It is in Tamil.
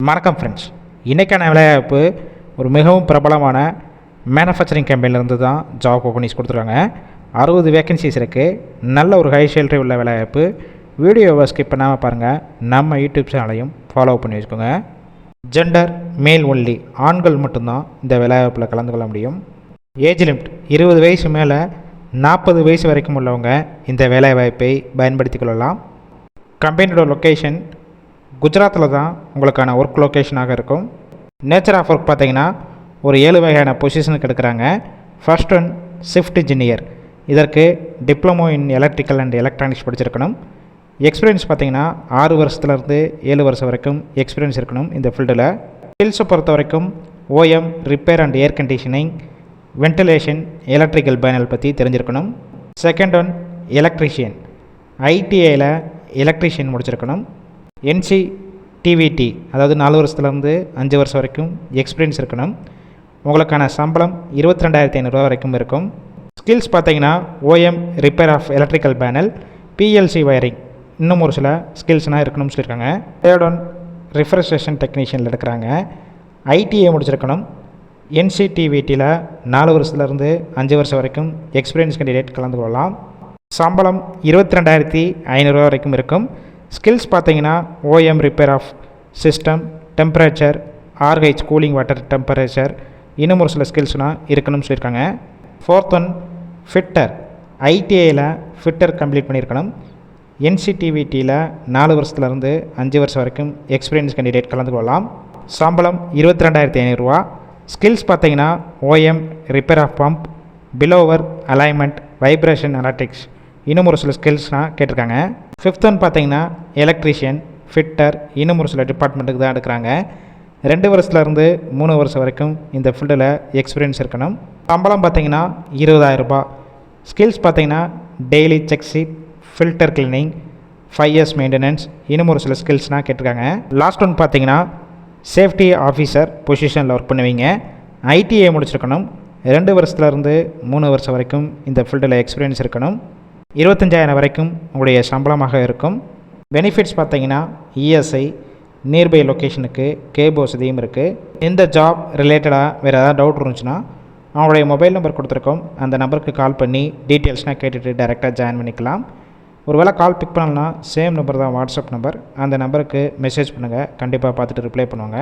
வணக்கம் ஃப்ரெண்ட்ஸ் இன்றைக்கான வேலைவாய்ப்பு ஒரு மிகவும் பிரபலமான மேனுஃபேக்சரிங் கம்பெனிலேருந்து தான் ஜாப் ஓப்பனிங்ஸ் கொடுத்துருக்காங்க. அறுபது வேகன்சிஸ் இருக்குது நல்ல ஒரு ஹை சேலரி உள்ள வேலைவாய்ப்பு வீடியோவை ஸ்கிப் பண்ணாமல் பாருங்கள் நம்ம யூடியூப் சேனலையும் ஃபாலோ பண்ணி வச்சுக்கோங்க. ஜெண்டர் மேல் ஒன்லி ஆண்கள் மட்டும்தான் இந்த வேலைவாய்ப்பில் கலந்து கொள்ள முடியும். ஏஜ் லிமிட் இருபது வயசு மேலே நாற்பது வயசு வரைக்கும் உள்ளவங்க இந்த வேலைவாய்ப்பை பயன்படுத்தி கொள்ளலாம். கம்பெனியோட லொக்கேஷன் குஜராத்தில் தான் உங்களுக்கான ஒர்க் லொக்கேஷனாக இருக்கும். நேச்சர் ஆஃப் ஒர்க் பார்த்தீங்கன்னா ஒரு ஏழு வகையான பொசிஷனுக்கு எடுக்கிறாங்க ஃபர்ஸ்ட் ஒன் ஷிஃப்ட் இன்ஜினியர் இதற்கு diploma in electrical and electronics படிச்சிருக்கணும். எக்ஸ்பீரியன்ஸ் பார்த்தீங்கன்னா ஆறு வருஷத்துலேருந்து ஏழு வருஷம் வரைக்கும் எக்ஸ்பீரியன்ஸ் இருக்கணும் இந்த ஃபீல்டில் ஸ்கில்ஸை பொறுத்த வரைக்கும் OM repair and air conditioning ventilation electrical panel பற்றி தெரிஞ்சிருக்கணும். செகண்ட் ஒன் எலக்ட்ரிஷியன் ஐடிஐயில் எலக்ட்ரிஷியன் முடிச்சிருக்கணும். என்சி டிவிடி அதாவது நாலு வருஷத்துலேருந்து அஞ்சு வருஷம் வரைக்கும் எக்ஸ்பீரியன்ஸ் இருக்கணும். உங்களுக்கான சம்பளம் இருபத்தி ரெண்டாயிரத்தி ஐநூறுரூவா வரைக்கும் இருக்கும். ஸ்கில்ஸ் பார்த்தீங்கன்னா OM repair of electrical panel PLC wiring இன்னும் ஒரு சில ஸ்கில்ஸ்னால் இருக்கணும்னு சொல்லியிருக்காங்க. தேர்ட் ஒன் டெக்னீஷியனில் எடுக்கிறாங்க. ஐடிஐ முடிச்சிருக்கணும். என்சிடிவிடியில் நாலு வருஷத்துலேருந்து அஞ்சு வருஷம் வரைக்கும் எக்ஸ்பீரியன்ஸ் கேண்டிடேட் கலந்து கொள்ளலாம். சம்பளம் இருபத்தி ரெண்டாயிரத்தி ஐநூறுரூவா வரைக்கும் இருக்கும். ஸ்கில்ஸ் பார்த்தீங்கன்னா O M repair of system temperature RH cooling water temperature இன்னும் ஒரு சில ஸ்கில்ஸ்னால் இருக்கணும்னு சொல்லியிருக்காங்க. ஃபோர்த் ஒன் ஃபிட்டர் ஐடிஐயில் ஃபிட்டர் கம்ப்ளீட் பண்ணியிருக்கணும். என்சிடிவிடியில் நாலு வருஷத்துலேருந்து அஞ்சு வருஷம் வரைக்கும் எக்ஸ்பீரியன்ஸ் கேண்டிடேட் கலந்து கொள்ளலாம். சம்பளம் இருபத்தி ரெண்டாயிரத்தி ஐநூறுரூவா ஸ்கில்ஸ் பார்த்தீங்கன்னா O M repair of pump blower alignment vibration analytics இன்னும் ஒரு சில ஸ்கில்ஸ்னால் கேட்டிருக்காங்க. ஃபிஃப்த் ஒன் பார்த்தீங்கன்னா எலக்ட்ரிஷியன் ஃபிட்டர் இன்னும் ஒரு சில டிபார்ட்மெண்ட்டுக்கு தான் எடுக்கிறாங்க. ரெண்டு வருஷத்துலேருந்து மூணு வருஷம் வரைக்கும் இந்த ஃபீல்டில் எக்ஸ்பீரியன்ஸ் இருக்கணும். சம்பளம் பார்த்தீங்கன்னா இருபதாயிரரூபா ஸ்கில்ஸ் பார்த்தீங்கன்னா daily check sheet filter cleaning five years maintenance இன்னும் ஒரு சில ஸ்கில்ஸ்னால் கேட்டிருக்காங்க. லாஸ்ட் ஒன் பார்த்தீங்கன்னா சேஃப்டி ஆஃபீஸர் பொசிஷனில் ஒர்க் பண்ணுவீங்க. ஐடிஐ முடிச்சிருக்கணும். ரெண்டு வருஷத்துலேருந்து மூணு வருஷம் வரைக்கும் இந்த ஃபீல்டில் எக்ஸ்பீரியன்ஸ் இருக்கணும். இருபத்தஞ்சாயிரம் வரைக்கும் உங்களுடைய சம்பளமாக இருக்கும். பெனிஃபிட்ஸ் பார்த்தீங்கன்னா இஎஸ்ஐ நியர்பை லொக்கேஷனுக்கு கேப் வசதியும் இருக்குது இந்த ஜாப் ரிலேட்டடாக வேறு ஏதாவது டவுட் இருந்துச்சுன்னா அவங்களுடைய மொபைல் நம்பர் கொடுத்துருக்கோம். அந்த நம்பருக்கு கால் பண்ணி டீட்டெயில்ஸ்னால் கேட்டுட்டு டேரெக்டாக ஜாயின் பண்ணிக்கலாம். ஒருவேளை கால் பிக் பண்ணலன்னா சேம் நம்பர் தான் வாட்ஸ்அப் நம்பர் அந்த நம்பருக்கு மெசேஜ் பண்ணுங்கள் கண்டிப்பாக பார்த்துட்டு ரிப்ளை பண்ணுவாங்க.